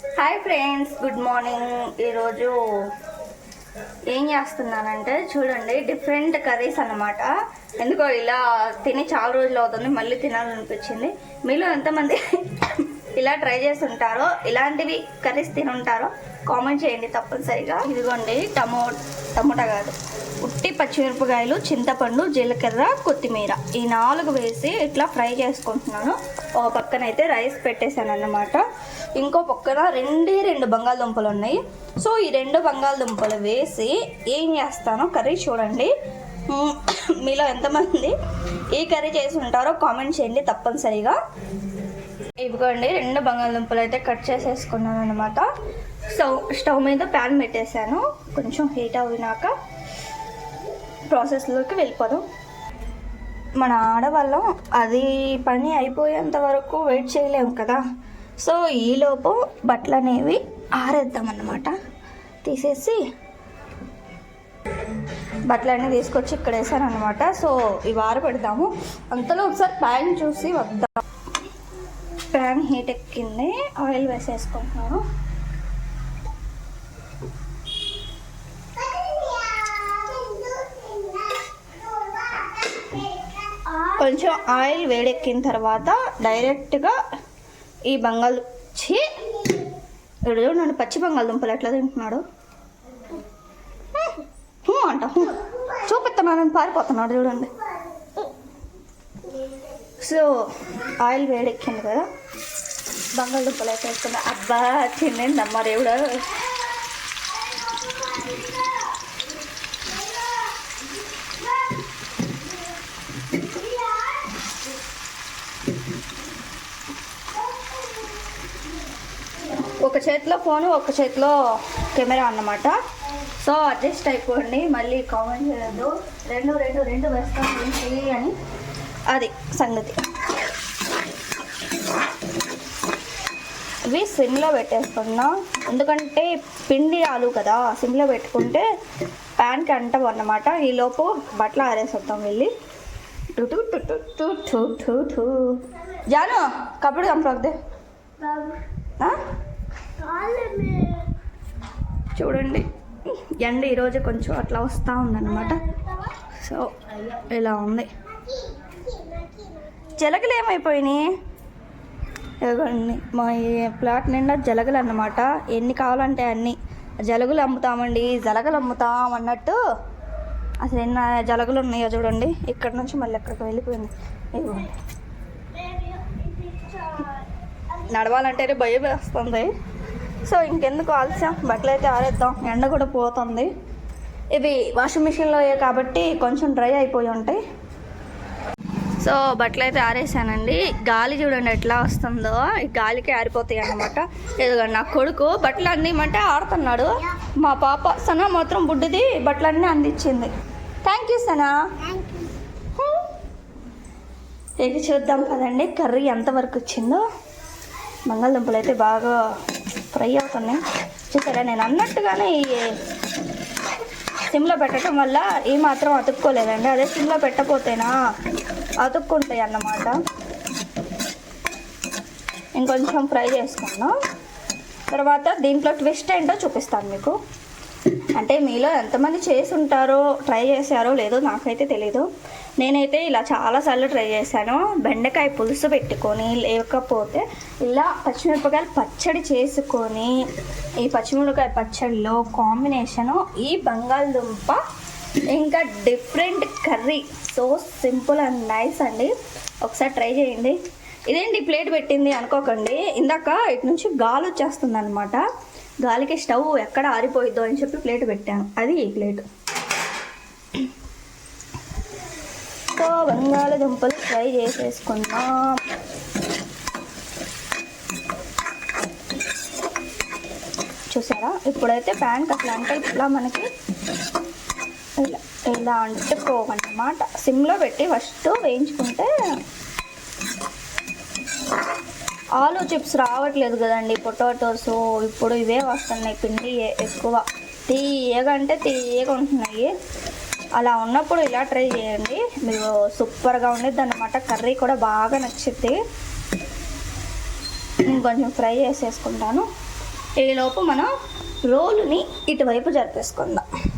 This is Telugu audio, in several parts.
హాయ్ ఫ్రెండ్స్ గుడ్ మార్నింగ్ ఈరోజు ఏం చేస్తున్నానంటే చూడండి డిఫరెంట్ కర్రీస్ అన్నమాట. ఎందుకో ఇలా తిని చాలా రోజులు అవుతుంది మళ్ళీ తినాలనిపించింది. మీలో ఎంతమంది ఇలా ట్రై చేసి ఉంటారో ఇలాంటివి కర్రీస్ తిని ఉంటారో కామెంట్ చేయండి తప్పనిసరిగా. ఇదిగోండి టమో టమోటా కాదు. ఉట్టి పచ్చిమిరపకాయలు చింతపండు జీలకర్ర కొత్తిమీర. ఈ నాలుగు వేసి ఇట్లా ఫ్రై చేసుకుంటున్నాను. ఒక పక్కన అయితే రైస్ పెట్టేశాను అన్నమాట ఇంకో పక్కన రెండే రెండు బంగాళదుంపలు ఉన్నాయి. సో ఈ రెండు బంగాళదుంపలు వేసి ఏం చేస్తానో కర్రీ చూడండి. మీలో ఎంతమంది ఈ కర్రీ చేసి ఉంటారో కామెంట్ చేయండి తప్పనిసరిగా. ఇదిగోండి రెండు బంగాళదుంపలు అయితే కట్ చేసేసుకున్నాను అనమాట స్టవ్ స్టవ్ మీద ప్యాన్ పెట్టేశాను. కొంచెం హీట్ అయినాక ప్రాసెస్లోకి వెళ్ళిపోదాం. మన ఆడవాళ్ళం అది పని అయిపోయేంత వరకు వెయిట్ చేయలేము కదా. సో ఈలోపు బట్టలు అనేవి ఆరేద్దామన్నమాట తీసేసి బట్టలన్నీ తీసుకొచ్చి ఇక్కడ వేసాను అనమాట సో ఇవి ఆరబెడదాము అంతలో ఒకసారి ప్యాన్ చూసి వద్దాం. ప్యాన్ హీట్ ఎక్కింది ఆయిల్ వేసేసుకుంటున్నాను. కొంచెం ఆయిల్ వేడెక్కిన తర్వాత డైరెక్ట్గా ఈ బంగాళ ఛీ ఇప్పుడు నన్ను పచ్చి బంగాళదుంపలు ఎట్లా తింటున్నాడు? అంట చూపిస్తున్నాను పారిపోతున్నాడు చూడండి. సో ఆయిల్ వేడెక్కింది కదా. బంగాళదుంపలు అయితే వేసుకున్నా. అబ్బా తిన్నండి అమ్మ దేవుడు. ఒక చేతిలో ఫోను ఒక చేతిలో కెమెరా అన్నమాట. సో అడ్జస్ట్ అయిపోండి. మళ్ళీ కామెంట్ చేయొద్దు. రెండు రెండు రెండు వేస్తాం ఏంటి అని అది సంగతి. ఇవి సిమ్లో పెట్టేసుకున్నాం ఎందుకంటే పిండి ఆలు కదా సిమ్లో పెట్టుకుంటే ప్యాన్కి అంటాం అన్నమాట. ఈలోపు బట్టలు ఆరేసొద్దాం వెళ్ళి. జాను కప్పుడు కంప్లోదే చూడండి. ఎండ ఈరోజు కొంచెం అట్లా వస్తూ ఉందన్నమాట. సో ఇలా ఉంది. జలగలు ఏమైపోయినాయి ఇదిగోండి మా ఈ ప్లాట్ నిండా జలగలు అన్నమాట ఎన్ని కావాలంటే అన్ని. జలగలు అమ్ముతామండి జలగలు అమ్ముతాం అన్నట్టు అసలు ఎన్ని జలగలు ఉన్నాయో చూడండి. ఇక్కడ నుంచి మళ్ళీ ఎక్కడికి వెళ్ళిపోయింది. ఇదిగోండి నడవాలంటేనే భయం వేస్తుంది. సో ఇంకెందుకు ఆలస్యం? బట్టలు అయితే ఆరేద్దాం. ఎండ కూడా పోతుంది. ఇవి వాషింగ్ మిషన్లో కాబట్టి కొంచెం డ్రై అయిపోయి ఉంటాయి. సో బట్టలు అయితే ఆరేసానండి. గాలి చూడండి ఎట్లా వస్తుందో. ఈ గాలికి ఆరిపోతాయి అన్నమాట. ఇదిగోండి నా కొడుకు బట్టలు అందిమంటే ఆడుతున్నాడు. మా పాప సనా మాత్రం బుడ్డిది బట్టలన్నీ అందించింది. Thank you Sana. ఇక చూద్దాం కదండి కర్రీ ఎంతవరకు వచ్చిందో. బంగాళదుంపలు అయితే బాగా ఫ్రై అవుతున్నాయి. చూసారా నేను అన్నట్టుగానే ఈ సిమ్లో పెట్టడం వల్ల ఈ మాత్రం అతుక్కోలేదండి. అదే సిమ్లో పెట్టపోతేనా అతుక్కుంటాయి అన్నమాట ఇంకొంచెం ఫ్రై చేసుకున్నాం. తర్వాత దీంట్లో ట్విస్ట్ ఏంటో చూపిస్తాను మీకు. అంటే మీలో ఎంతమంది చేసి ఉంటారో ట్రై చేశారో లేదో నాకైతే తెలీదు. నేనైతే ఇలా చాలాసార్లు ట్రై చేశాను. బెండకాయ పులుసు పెట్టుకొని లేకపోతే ఇలా పచ్చిమిరపకాయలు పచ్చడి చేసుకొని ఈ పచ్చిమిరపకాయ పచ్చడిలో కాంబినేషను ఈ బంగాళదుంప ఇంకా different curry. So simple and nice అండి. ఒకసారి ట్రై చేయండి. ఇదేంటి ప్లేట్ పెట్టింది అనుకోకండి. ఇందాక ఇటు నుంచి గాలి వచ్చేస్తుంది అనమాట గాలికి స్టవ్ ఎక్కడ ఆరిపోయిద్దో అని చెప్పి ప్లేట్ పెట్టాను. అది ఈ ప్లేట్. సో బంగాళదుంపలు ఫ్రై చేసేసుకుందాం. చూసారా? ఇప్పుడైతే ప్యాన్ అట్లా అంటే ఇట్లా మనకి ఇలా ఇలా అంటుకోవన్నమాట సిమ్లో పెట్టి ఫస్ట్ వేయించుకుంటే ఆలు చిప్స్ రావట్లేదు కదండి పొటాటోస్. ఇప్పుడు ఇవే వస్తున్నాయి పిండి ఎక్కువ. తీయగా అంటే తీయగా ఉంటున్నాయి. అలా ఉన్నప్పుడు ఇలా ట్రై చేయండి. మీరు సూపర్గా ఉండేది అనమాట కర్రీ కూడా బాగా నచ్చింది. కొంచెం ఫ్రై చేసేసుకుంటాను. ఈలోపు మనం రోలుని ఇటువైపు జరిపేసుకుందాం.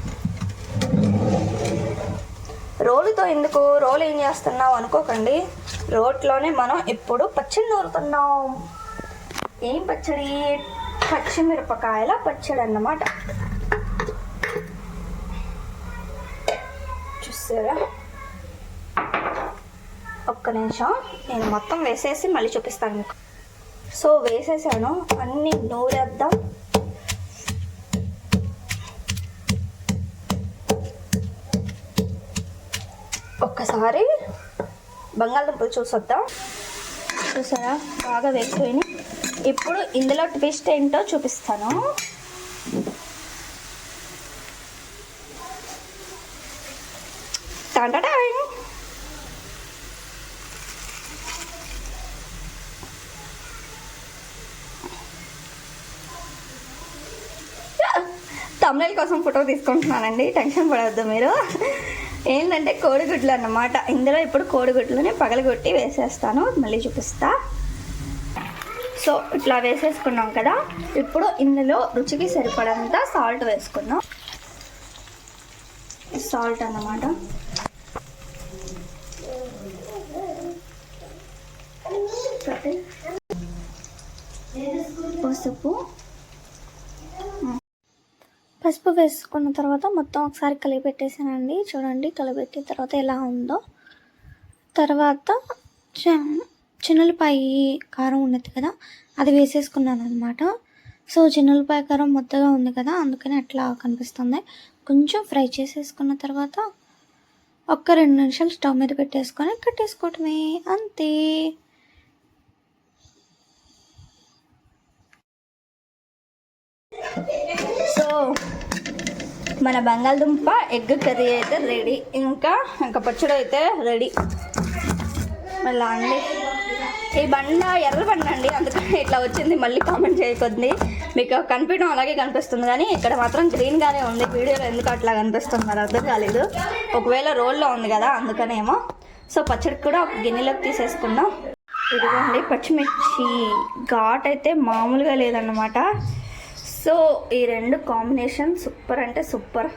రోలుతో ఎందుకు? రోలు ఏం చేస్తున్నావు? అనుకోకండి. రోట్లోనే మనం ఇప్పుడు పచ్చడి నూరుతున్నాం. ఏం పచ్చడి? పచ్చిమిరపకాయల పచ్చడి అన్నమాట. చూసారా? ఒక్క నిమిషం. నేను మొత్తం వేసేసి మళ్ళీ చూపిస్తాను మీకు. సో వేసేసాను. అన్నీ నూరేద్దాం. ఒక్కసారి బంగాళదుంపలు చూసొద్దాం? చూసారా? బాగా వేగిపోయినాయి. ఇప్పుడు ఇందులో ట్విస్ట్ ఏంటో చూపిస్తాను. తమిళ కోసం ఫోటో తీసుకుంటున్నానండి. టెన్షన్ పడవద్దు మీరు. ఏంటంటే కోడిగుడ్లు అన్నమాట. ఇందులో ఇప్పుడు కోడిగుడ్లని పగలగొట్టి వేసేస్తాను. మళ్ళీ చూపిస్తా. సో ఇట్లా వేసేసుకున్నాం కదా. ఇప్పుడు ఇందులో రుచికి సరిపడంత సాల్ట్ వేసుకుందాం. సాల్ట్ అన్నమాట పసుపు పసుపు వేసుకున్న తర్వాత మొత్తం ఒకసారి కలిపెట్టేసానండి. చూడండి కలిపెట్టిన తర్వాత ఎలా ఉందో. తర్వాత చిన్నలపాయి కారం ఉన్నది కదా అది వేసేసుకున్నాను అనమాట సో చిన్నలపాయ కారం మొత్తగా ఉంది కదా అందుకని అట్లా కనిపిస్తుంది. కొంచెం ఫ్రై చేసేసుకున్న తర్వాత ఒక్క రెండు నిమిషాలు స్టవ్ మీద పెట్టేసుకొని కట్టేసుకోవటమే అంతే. మన బంగాళదుంప ఎగ్ కర్రీ అయితే రెడీ. ఇంకా ఇంకా పచ్చడి అయితే రెడీ. మళ్ళా అండి. ఈ బండ ఎర్ర బండ అండి. అందుకని ఇట్లా వచ్చింది. మళ్ళీ కామెంట్ చేయకొద్ది మీకు కనిపించడం అలాగే కనిపిస్తుంది కానీ ఇక్కడ మాత్రం గ్రీన్గానే ఉంది. వీడియోలో ఎందుకు అట్లా కనిపిస్తుంది మరి అర్థం కాలేదు. ఒకవేళ రోల్లో ఉంది కదా అందుకనేమో. సో పచ్చడి కూడా ఒక గిన్నెలోకి తీసేసుకుందాం. ఇదిగోండి పచ్చిమిర్చి. ఘాట్ అయితే మామూలుగా లేదన్నమాట. సో ఈ రెండు కాంబినేషన్ సూపర్ అంటే సూపర్.